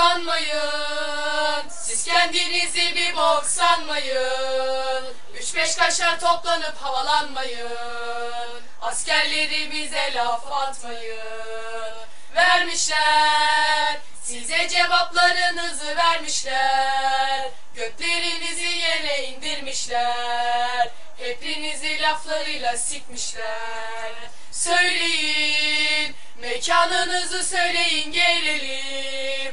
sanmayın Siz kendinizi bir bok sanmayın. Üç beş kaşar toplanıp havalanmayın. Askerlerimize laf atmayın. Vermişler Size cevaplarınızı vermişler. Göklerinizi yere indirmişler. Hepinizi laflarıyla sikmişler. Söyleyin Mekanınızı söyleyin gelelim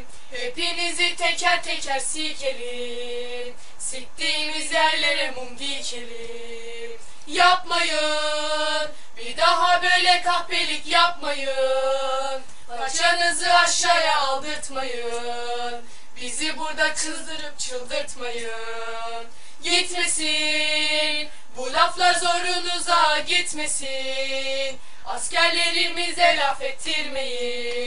Hepinizi teker teker sikelim Siktiğimiz yerlere mum dikelim. Yapmayın Bir daha böyle kahpelik yapmayın. Paçanızı aşağıya aldırtmayın. Bizi burada kızdırıp çıldırtmayın. Gitmesin Bu laflar zorunuza gitmesin. Askerlerimize laf ettirmeyiz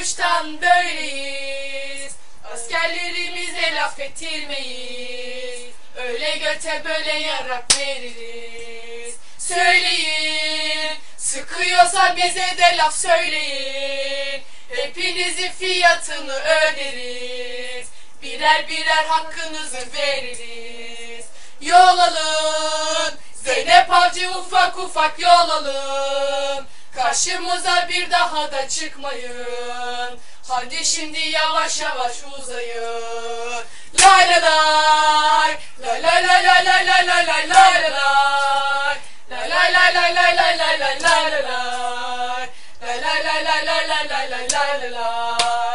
doğuştan böyleyiz. Askerlerimize laf ettirmeyiz. Öyle göte böyle yarak veririz. Söyleyin Sıkıyorsa bize de laf söyleyin. Hepinizin fiyatını öderiz. Birer birer hakkınızı veririz. Yol alın Zeynep Avcı ufak ufak yol alın Karşımıza bir daha da çıkmayın Hadi şimdi yavaş yavaş uzayın Lay lay lay Lay lay lay lay lay lay lay lay lay lay Lay lay lay lay lay lay lay lay lay lay lay Lay lay lay lay lay lay lay lay lay lay